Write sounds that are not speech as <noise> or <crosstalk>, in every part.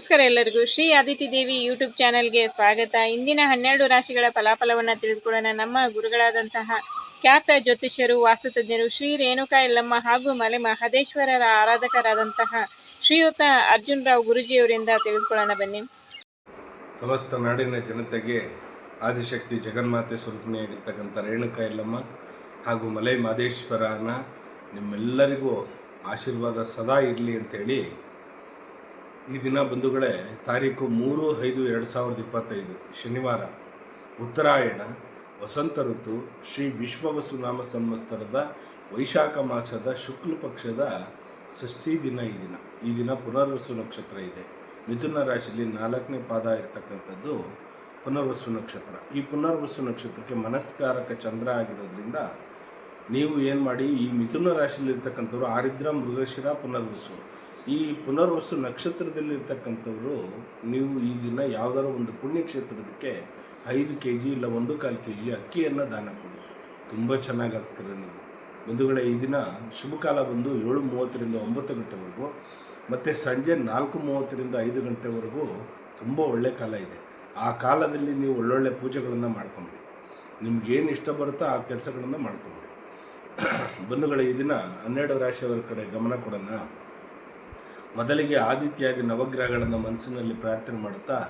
ನಮಸ್ಕಾರ ಎಲ್ಲರಿಗೂ. ಶ್ರೀ ಆದಿತ್ಯ ದೇವಿ ಯೂಟ್ಯೂಬ್ ಚಾನೆಲ್ಗೆ ಸ್ವಾಗತ. ಇಂದಿನ ಹನ್ನೆರಡು ರಾಶಿಗಳ ಫಲಾಫಲವನ್ನು ತಿಳಿದುಕೊಳ್ಳೋಣ. ನಮ್ಮ ಗುರುಗಳಾದಂತಹ ಖ್ಯಾತ ಜ್ಯೋತಿಷ್ಯರು, ವಾಸ್ತುತಜ್ಞರು ಶ್ರೀ ರೇಣುಕಾ ಎಲ್ಲಮ್ಮ ಹಾಗೂ ಮಲೆ ಮಹದೇಶ್ವರರ ಆರಾಧಕರಾದಂತಹ ಶ್ರೀಯುತ ಅರ್ಜುನ್ ರಾವ್ ಗುರುಜಿಯವರಿಂದ ತಿಳಿದುಕೊಳ್ಳೋಣ ಬನ್ನಿ. ಸಮಸ್ತ ನಾಡಿನ ಜನತೆಗೆ ಆದಿಶಕ್ತಿ ಜಗನ್ಮಾತೆ ಸ್ವರೂಪಿಯಾಗಿರ್ತಕ್ಕಂಥ ರೇಣುಕಾ ಎಲ್ಲಮ್ಮ ಹಾಗೂ ಮಲೆ ಮಹದೇಶ್ವರನ ನಿಮ್ಮೆಲ್ಲರಿಗೂ ಆಶೀರ್ವಾದ ಸದಾ ಇರಲಿ ಅಂತೇಳಿ ಈ ದಿನ ಬಂಧುಗಳೇ, ತಾರೀಕು ಮೂರು, ಐದು, ಎರಡು ಸಾವಿರದ ಇಪ್ಪತ್ತೈದು, ಶನಿವಾರ. ಉತ್ತರಾಯಣ, ವಸಂತ ಋತು, ಶ್ರೀ ವಿಶ್ವವಸು ನಾಮ ಸಂವತ್ಸರದ ವೈಶಾಖ ಮಾಸದ ಶುಕ್ಲ ಪಕ್ಷದ ಷಷ್ಠಿ ದಿನ ಈ ದಿನ. ಈ ದಿನ ಪುನರ್ವಸು ನಕ್ಷತ್ರ ಇದೆ. ಮಿಥುನ ರಾಶಿಯಲ್ಲಿ ನಾಲ್ಕನೇ ಪಾದ ಇರ್ತಕ್ಕಂಥದ್ದು ಪುನರ್ವಸು ನಕ್ಷತ್ರ. ಈ ಪುನರ್ವಸು ನಕ್ಷತ್ರಕ್ಕೆ ಮನಸ್ಕಾರಕ ಚಂದ್ರ ಆಗಿರೋದ್ರಿಂದ ನೀವು ಏನು ಮಾಡಿ ಈ ಮಿಥುನ ರಾಶಿಯಲ್ಲಿರ್ತಕ್ಕಂಥವ್ರು ಆರಿದ್ರ ಮೃಗಶಿರ ಪುನರ್ವಸು. ಈ ಪುನರ್ವಸು ನಕ್ಷತ್ರದಲ್ಲಿರ್ತಕ್ಕಂಥವ್ರು ನೀವು ಈ ದಿನ ಯಾವುದಾದ್ರು ಒಂದು ಪುಣ್ಯಕ್ಷೇತ್ರಕ್ಕೆ ಐದು ಕೆ ಜಿ ಇಲ್ಲ ಒಂದು ಕಾಲು ಕೆ ಜಿ ಅಕ್ಕಿಯನ್ನು ದಾನ ಕೊಡಿ. ತುಂಬ ಚೆನ್ನಾಗಾಗ್ತದೆ ನೀವು. ಬಂಧುಗಳೇ, ಈ ದಿನ ಶುಭ ಕಾಲ ಬಂದು ಏಳು ಮೂವತ್ತರಿಂದ ಒಂಬತ್ತು ಗಂಟೆವರೆಗೂ ಮತ್ತು ಸಂಜೆ ನಾಲ್ಕು ಮೂವತ್ತರಿಂದ ಐದು ಗಂಟೆವರೆಗೂ ತುಂಬ ಒಳ್ಳೆಯ ಕಾಲ ಇದೆ. ಆ ಕಾಲದಲ್ಲಿ ನೀವು ಒಳ್ಳೊಳ್ಳೆ ಪೂಜೆಗಳನ್ನು ಮಾಡ್ಕೊಂಡು ನಿಮ್ಗೇನು ಇಷ್ಟ ಬರುತ್ತೋ ಆ ಕೆಲಸಗಳನ್ನು ಮಾಡ್ಕೊಂಡು <coughs> ಬಂಧುಗಳ, ಈ ದಿನ ಹನ್ನೆರಡು ರಾಶಿಯವರ ಕಡೆ ಗಮನ ಕೊಡೋಣ. ಮೊದಲಿಗೆ ಆದಿತ್ಯಾದಿ ನವಗ್ರಹಗಳನ್ನು ಮನಸ್ಸಿನಲ್ಲಿ ಪ್ರಾರ್ಥನೆ ಮಾಡುತ್ತಾ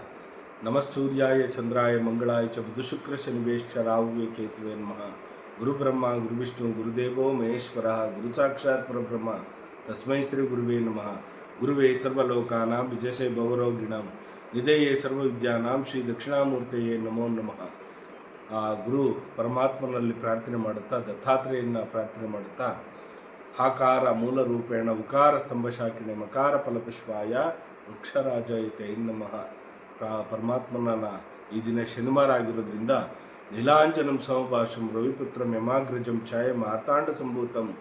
ನಮಸ್ಸೂರ್ಯಾಯ ಚಂದ್ರಾಯ ಮಂಗಳಾಯ ಚ ಬುಧ ಶುಕ್ರ ಶನಿವೇಶ್ಚ ರಾಹುವೆ ಕೇತುವೆ ನಮಃ. ಗುರುಬ್ರಹ್ಮ ಗುರುವಿಷ್ಣು ಗುರುದೇವೋ ಮಹೇಶ್ವರ, ಗುರು ಸಾಕ್ಷಾತ್ ಪರಬ್ರಹ್ಮ, ತಸ್ಮೈ ಶ್ರೀ ಗುರುವೇ ನಮಃ. ಗುರುವೇ ಸರ್ವಲೋಕಾನಾಂ ವಿಜಯಸೇ ಭವರೋಗಿಣಾಂ, ನಿಧೇಯೇ ಸರ್ವವಿದ್ಯಾನಾಂ ಶ್ರೀ ದಕ್ಷಿಣಾಮೂರ್ತಿಯೇ ನಮೋ ನಮಃ. ಆ ಗುರು ಪರಮಾತ್ಮನಲ್ಲಿ ಪ್ರಾರ್ಥನೆ ಮಾಡುತ್ತಾ, ದತ್ತಾತ್ರೇಯನ್ನು ಪ್ರಾರ್ಥನೆ ಮಾಡುತ್ತಾ ಹಾಕಾರ ಮೂಲ ರೂಪೇಣ ಉಕಾರ ಸ್ತಂಭ ಶಾಖಿನೆ ಮಕಾರ ಫಲಪುಷ್ಪಾಯ ವೃಕ್ಷರಾಜಯತೆ ನಮಃ. ಪ್ರ- ಪರಮಾತ್ಮನ ಈ ದಿನ ಶನಿವಾರ ಆಗಿರೋದ್ರಿಂದ ನೀಲಾಂಜನಂ ಸಮಭಾಷಂ ರವಿಪುತ್ರಂ ಯಮಾಗ್ರಜಂ ಛಾಯ ಮಾತಾಂಡ ಸಂಭೂತಂ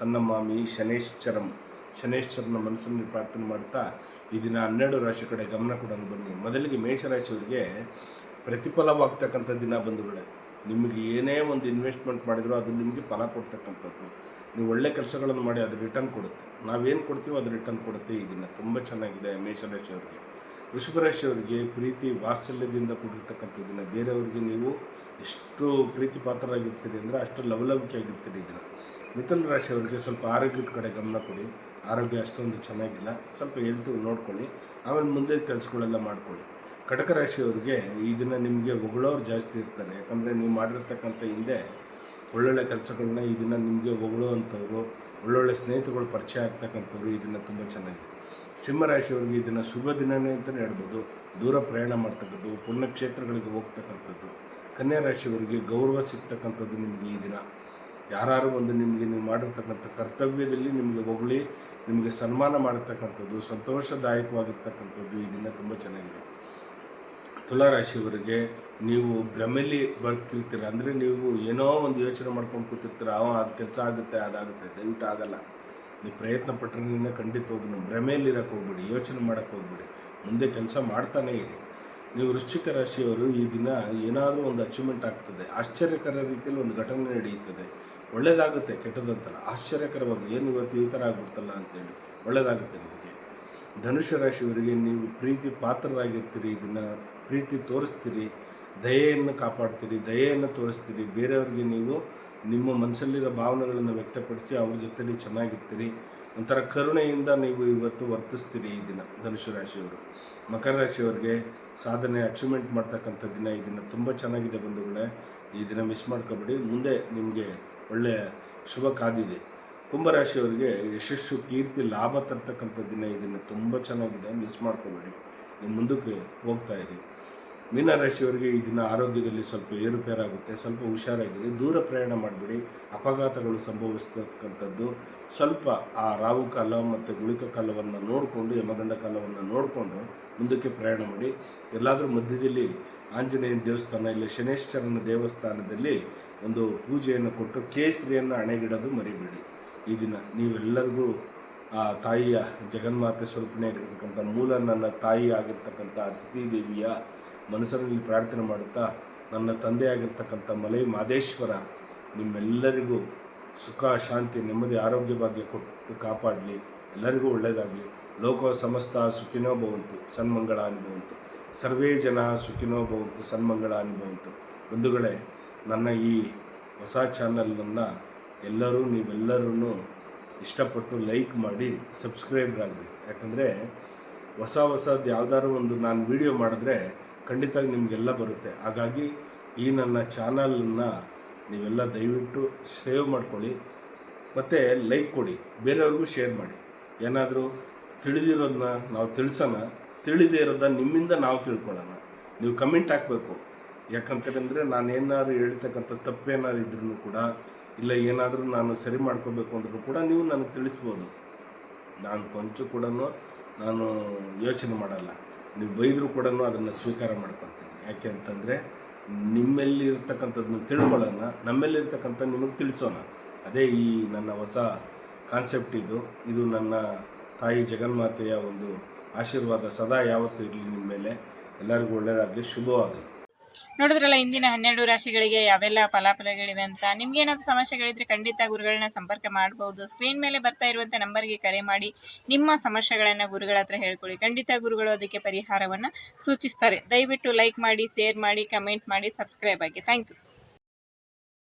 ತನ್ನಮಾಮಿ ಶನೇಶ್ಚರಂ. ಶನೇಶ್ವರನ ಮನಸ್ಸನ್ನು ಪ್ರಾರ್ಥನೆ ಮಾಡ್ತಾ ಈ ದಿನ ಹನ್ನೆರಡು ರಾಶಿ ಕಡೆ ಗಮನ ಕೊಡಲು ಬನ್ನಿ. ಮೊದಲಿಗೆ ಮೇಷರಾಶಿಯವರಿಗೆ ಪ್ರತಿಫಲವಾಗ್ತಕ್ಕಂಥ ದಿನ ಬಂಧುಗಳೇ ನಿಮಗೆ ಏನೇ ಒಂದು ಇನ್ವೆಸ್ಟ್ಮೆಂಟ್ ಮಾಡಿದರೂ ಅದು ನಿಮಗೆ ಫಲ ಕೊಡ್ತಕ್ಕಂಥದ್ದು. ನೀವು ಒಳ್ಳೆ ಕೆಲಸಗಳನ್ನು ಮಾಡಿ ಅದು ರಿಟರ್ನ್ ಕೊಡುತ್ತೆ. ನಾವೇನು ಕೊಡ್ತೀವೋ ಅದು ರಿಟರ್ನ್ ಕೊಡುತ್ತೆ ಈ ದಿನ ತುಂಬ ಚೆನ್ನಾಗಿದೆ ಮೇಷರಾಶಿಯವರಿಗೆ ವೃಷಭರಾಶಿಯವರಿಗೆ ಪ್ರೀತಿ, ವಾತ್ಸಲ್ಯದಿಂದ ಕೂಡಿರ್ತಕ್ಕಂಥ ದಿನ ಬೇರೆಯವರಿಗೆ ನೀವು ಎಷ್ಟು ಪ್ರೀತಿ ಪಾತ್ರರಾಗಿರ್ತೀರಿ ಅಂದರೆ ಅಷ್ಟು ಲವಲವಿಕೆಯಾಗಿರ್ತೀರಿ ಈ ದಿನ ಮಿಥುನ ರಾಶಿಯವರಿಗೆ ಸ್ವಲ್ಪ ಆರೋಗ್ಯದ ಕಡೆ ಗಮನ ಕೊಡಿ. ಆರೋಗ್ಯ ಅಷ್ಟೊಂದು ಚೆನ್ನಾಗಿಲ್ಲ. ಸ್ವಲ್ಪ ಹೆಲ್ತ್ ನೋಡ್ಕೊಳ್ಳಿ. ಆಮೇಲೆ ಮುಂದೆ ಕೆಲಸಗಳೆಲ್ಲ ಮಾಡ್ಕೊಳ್ಳಿ. ಕಟಕ ರಾಶಿಯವ್ರಿಗೆ ಇದನ್ನು ದಿನ ನಿಮಗೆ ಹೊಗಳೋರು ಜಾಸ್ತಿ ಇರ್ತಾರೆ. ಯಾಕಂದರೆ ನೀವು ಮಾಡಿರ್ತಕ್ಕಂಥ ಹಿಂದೆ ಒಳ್ಳೊಳ್ಳೆ ಕೆಲಸಗಳನ್ನ ಈ ದಿನ ನಿಮಗೆ ಹೊಗಳುವಂಥವ್ರು, ಒಳ್ಳೊಳ್ಳೆ ಸ್ನೇಹಿತರುಗಳು ಪರಿಚಯ ಆಗ್ತಕ್ಕಂಥವ್ರು ಇದನ್ನು ದಿನ ತುಂಬ ಚೆನ್ನಾಗಿದೆ ಸಿಂಹರಾಶಿಯವ್ರಿಗೆ ಇದನ್ನು ದಿನ ಶುಭ ದಿನನೇ ಅಂತಲೇ ಹೇಳ್ಬೋದು. ದೂರ ಪ್ರಯಾಣ ಮಾಡ್ತಕ್ಕಂಥದ್ದು ಪುಣ್ಯಕ್ಷೇತ್ರಗಳಿಗೆ ಹೋಗ್ತಕ್ಕಂಥದ್ದು. ಕನ್ಯಾ ರಾಶಿಯವರಿಗೆ ಗೌರವ ಸಿಗ್ತಕ್ಕಂಥದ್ದು ನಿಮಗೆ ಈ ದಿನ. ಯಾರು ಒಂದು ನಿಮಗೆ ನೀವು ಮಾಡಿರ್ತಕ್ಕಂಥ ಕರ್ತವ್ಯದಲ್ಲಿ ನಿಮಗೆ ಹೊಗಳಿ, ನಿಮಗೆ ಸನ್ಮಾನ ಮಾಡಿರ್ತಕ್ಕಂಥದ್ದು ಸಂತೋಷದಾಯಕವಾಗಿರ್ತಕ್ಕಂಥದ್ದು ಈ ದಿನ ತುಂಬ ಚೆನ್ನಾಗಿದೆ. ತುಲಾರಾಶಿಯವರಿಗೆ ನೀವು ಭ್ರಮೆಯಲ್ಲಿ ಬರ್ತಿರ್ತೀರ, ಅಂದರೆ ನೀವು ಏನೋ ಒಂದು ಯೋಚನೆ ಮಾಡ್ಕೊಂಡು ಕೂತಿರ್ತೀರ, ಅವ ಅದು ಕೆಲಸ ಆಗುತ್ತೆ, ಅದಾಗುತ್ತೆ, ದಯವಿಟ್ಟು ಆಗಲ್ಲ. ನೀವು ಪ್ರಯತ್ನ ಪಟ್ಟರೆ ಖಂಡಿತ ಹೋಗಿ ನೀವು ಭ್ರಮೆಯಲ್ಲಿ ಇರೋಕ್ಕೆ ಹೋಗ್ಬಿಡಿ, ಯೋಚನೆ ಮಾಡೋಕ್ಕೆ ಹೋಗ್ಬಿಡಿ, ಮುಂದೆ ಕೆಲಸ ಮಾಡ್ತಾನೇ ಇರಿ. ನೀವು ವೃಶ್ಚಿಕ ರಾಶಿಯವರು ಈ ದಿನ ಏನಾದರೂ ಒಂದು ಅಚೀವ್ಮೆಂಟ್ ಆಗ್ತದೆ, ಆಶ್ಚರ್ಯಕರ ರೀತಿಯಲ್ಲಿ ಒಂದು ಘಟನೆ ನಡೆಯುತ್ತದೆ. ಒಳ್ಳೆಯದಾಗುತ್ತೆ ಕೆಟ್ಟದಂತಲ್ಲ, ಆಶ್ಚರ್ಯಕರವಾಗಿ, ಏನು ಇವತ್ತು ಈ ಥರ ಆಗ್ಬಿಡ್ತಲ್ಲ? ಅಂತೇಳಿ ಒಳ್ಳೆಯದಾಗುತ್ತೆ ನಿಮಗೆ. ಧನುಷ ರಾಶಿಯವರಿಗೆ ನೀವು ಪ್ರೀತಿ ಪಾತ್ರರಾಗಿರ್ತೀರಿ ಇದನ್ನು ಪ್ರೀತಿ ತೋರಿಸ್ತೀರಿ, ದಯೆಯನ್ನು ಕಾಪಾಡ್ತೀರಿ, ದಯೆಯನ್ನು ತೋರಿಸ್ತೀರಿ. ಬೇರೆಯವ್ರಿಗೆ ನೀವು ನಿಮ್ಮ ಮನಸ್ಸಲ್ಲಿರೋ ಭಾವನೆಗಳನ್ನು ವ್ಯಕ್ತಪಡಿಸಿ ಅವ್ರ ಜೊತೆಲಿ ಚೆನ್ನಾಗಿರ್ತೀರಿ. ಒಂಥರ ಕರುಣೆಯಿಂದ ನೀವು ಇವತ್ತು ವರ್ತಿಸ್ತೀರಿ ಈ ದಿನ ಧನುಷ ರಾಶಿಯವರು. ಮಕರ ರಾಶಿಯವರಿಗೆ ಸಾಧನೆ ಅಚೀವ್ಮೆಂಟ್ ಮಾಡ್ತಕ್ಕಂಥ ದಿನ ಈ ದಿನ ತುಂಬ ಚೆನ್ನಾಗಿದೆ ಬಂಧುಗಳೇ. ಈ ದಿನ ಮಿಸ್ ಮಾಡ್ಕೋಬೇಡಿ. ಮುಂದೆ ನಿಮಗೆ ಒಳ್ಳೆಯ ಶುಭ ಕಾದಿದೆ. ಕುಂಭರಾಶಿಯವರಿಗೆ ಯಶಸ್ಸು, ಕೀರ್ತಿ, ಲಾಭ ತರ್ತಕ್ಕಂಥ ದಿನ ಇದನ್ನು ದಿನ ತುಂಬ ಚೆನ್ನಾಗಿದೆ. ಮಿಸ್ ಮಾಡ್ಕೋಬೇಡಿ. ನೀವು ಮುಂದಕ್ಕೆ ಹೋಗ್ತಾ ಇರಿ. ಮೀನರಾಶಿಯವರಿಗೆ ಈ ದಿನ ಆರೋಗ್ಯದಲ್ಲಿ ಸ್ವಲ್ಪ ಏರುಪೇರಾಗುತ್ತೆ, ಸ್ವಲ್ಪ ಹುಷಾರಾಗಿದೆ ದೂರ ಪ್ರಯಾಣ ಮಾಡಬೇಡಿ. ಅಪಘಾತಗಳು ಸಂಭವಿಸ್ತಕ್ಕಂಥದ್ದು. ಸ್ವಲ್ಪ ಆ ರಾಹು ಕಾಲ ಮತ್ತು ಗುಳಿಕ ಕಾಲವನ್ನು ನೋಡಿಕೊಂಡು, ಯಮಗಂಡ ಕಾಲವನ್ನು ನೋಡಿಕೊಂಡು ಮುಂದಕ್ಕೆ ಪ್ರಯಾಣ ಮಾಡಿ. ಎಲ್ಲಾದರೂ ಮಧ್ಯದಲ್ಲಿ ಆಂಜನೇಯನ ದೇವಸ್ಥಾನ ಇಲ್ಲ, ಶನೇಶ್ವರನ ದೇವಸ್ಥಾನದಲ್ಲಿ ಒಂದು ಪೂಜೆಯನ್ನು ಕೊಟ್ಟು ಕೇಸರಿಯನ್ನು ಅಣೆಗಿಡೋದು ಮರಿಬೇಡಿ. ಈ ದಿನ ನೀವೆಲ್ಲರಿಗೂ ಆ ತಾಯಿಯ ಜಗನ್ಮಾತೆ ಸ್ವರೂಪನೇ ಆಗಿರ್ತಕ್ಕಂಥ ಮೂಲ ನನ್ನ ತಾಯಿ ಆಗಿರ್ತಕ್ಕಂಥ ಅತಿಥಿ ದೇವಿಯ ಮನಸ್ಸಿನಲ್ಲಿ ಪ್ರಾರ್ಥನೆ ಮಾಡುತ್ತಾ ನನ್ನ ತಂದೆ ಆಗಿರ್ತಕ್ಕಂಥ ಮಲೈ ಮಾದೇಶ್ವರ ನಿಮ್ಮೆಲ್ಲರಿಗೂ ಸುಖ, ಶಾಂತಿ, ನೆಮ್ಮದಿ, ಆರೋಗ್ಯ ಭಾಗ್ಯ ಕೊಟ್ಟು ಕಾಪಾಡಲಿ. ಎಲ್ಲರಿಗೂ ಒಳ್ಳೆಯದಾಗಲಿ ಲೋಕ ಸಮಸ್ತ ಸುಖಿನೋ ಭವಂತು, ಸನ್ಮಂಗಳ ಅನುಭವಂತು. ಸರ್ವೇ ಜನ ಸುಖಿನೋ ಭವಂತು, ಸನ್ಮಂಗಳ ಅನುಭವಂತು. ಬಂಧುಗಳೇ, ನನ್ನ ಈ ಹೊಸ ಚಾನಲನ್ನು ಎಲ್ಲರೂ ನೀವೆಲ್ಲರೂ ಇಷ್ಟಪಟ್ಟು ಲೈಕ್ ಮಾಡಿ, ಸಬ್ಸ್ಕ್ರೈಬ್ ಆಗಬೇಕು ಯಾಕಂದರೆ ಹೊಸ ಹೊಸದು ಯಾವ್ದಾದ್ರು ಒಂದು ನಾನು ವಿಡಿಯೋ ಮಾಡಿದ್ರೆ ಖಂಡಿತ ನಿಮಗೆಲ್ಲ ಬರುತ್ತೆ. ಹಾಗಾಗಿ ಈ ನನ್ನ ಚಾನಲನ್ನು ನೀವೆಲ್ಲ ದಯವಿಟ್ಟು ಸೇವ್ ಮಾಡ್ಕೊಳ್ಳಿ. ಮತ್ತು ಲೈಕ್ ಕೊಡಿ, ಬೇರೆಯವ್ರಿಗೂ ಶೇರ್ ಮಾಡಿ. ಏನಾದರೂ ತಿಳಿದಿರೋದನ್ನ ನಾವು ತಿಳಿಸೋಣ. ತಿಳಿದೇ ಇರೋದನ್ನ ನಿಮ್ಮಿಂದ ನಾವು ತಿಳ್ಕೊಳ್ಳೋಣ. ನೀವು ಕಮೆಂಟ್ ಹಾಕಬೇಕು. ಯಾಕಂತಂದರೆ ನಾನು ಏನಾದರೂ ಹೇಳ್ತಕ್ಕಂಥ ತಪ್ಪೇನಾದ್ರು ಇದ್ರೂ ಕೂಡ ಇಲ್ಲ, ಏನಾದರೂ ನಾನು ಸರಿ ಮಾಡ್ಕೋಬೇಕು ಅಂದರೂ ಕೂಡ ನೀವು ನನಗೆ ತಿಳಿಸ್ಬೋದು. ನಾನು ಕೊಂಚ ಕೂಡ ನಾನು ಯೋಚನೆ ಮಾಡಲ್ಲ. ನೀವು ಬೈದರೂ ಕೂಡ ಅದನ್ನು ಸ್ವೀಕಾರ ಮಾಡ್ಕೊತೀನಿ ಯಾಕೆ ಅಂತಂದರೆ ನಿಮ್ಮಲ್ಲಿ ಇರ್ತಕ್ಕಂಥದ್ದನ್ನು ತಿಳ್ಕೊಳ್ಳೋಣ, ನಮ್ಮಲ್ಲಿರ್ತಕ್ಕಂಥ ನಿಮಗೆ ತಿಳಿಸೋಣ. ಅದೇ ಈ ನನ್ನ ಹೊಸ ಕಾನ್ಸೆಪ್ಟ್ ಇದು. ಇದು ನನ್ನ ತಾಯಿ ಜಗನ್ಮಾತೆಯ ಒಂದು ಆಶೀರ್ವಾದ ಸದಾ ಯಾವತ್ತೂ ಇರಲಿ ನಿಮ್ಮ ಮೇಲೆ. ಎಲ್ಲರಿಗೂ ಒಳ್ಳೆಯದಾಗಲಿ ಶುಭವಾಗಲಿ. ನೋಡಿದ್ರಲ್ಲ ಇಂದಿನ ಹನ್ನೆರಡು ರಾಶಿಗಳಿಗೆ ಯಾವೆಲ್ಲ ಫಲಾಫಲಗಳಿವೆ ಅಂತ. ನಿಮ್ಗೆ ಏನಾದ್ರು ಸಮಸ್ಯೆಗಳಿದ್ರೆ ಖಂಡಿತ ಗುರುಗಳನ್ನ ಸಂಪರ್ಕ ಮಾಡಬಹುದು ಸ್ಕ್ರೀನ್ ಮೇಲೆ ಬರ್ತಾ ಇರುವಂತ ನಂಬರ್ಗೆ ಕರೆ ಮಾಡಿ. ನಿಮ್ಮ ಸಮಸ್ಯೆಗಳನ್ನ ಗುರುಗಳ ಹತ್ರ ಹೇಳ್ಕೊಳ್ಳಿ. ಖಂಡಿತ ಗುರುಗಳು ಅದಕ್ಕೆ ಪರಿಹಾರವನ್ನ ಸೂಚಿಸ್ತಾರೆ. ದಯವಿಟ್ಟು ಲೈಕ್ ಮಾಡಿ ಶೇರ್ ಮಾಡಿ ಕಮೆಂಟ್ ಮಾಡಿ ಸಬ್ಸ್ಕ್ರೈಬ್ ಆಗಿ. Thank you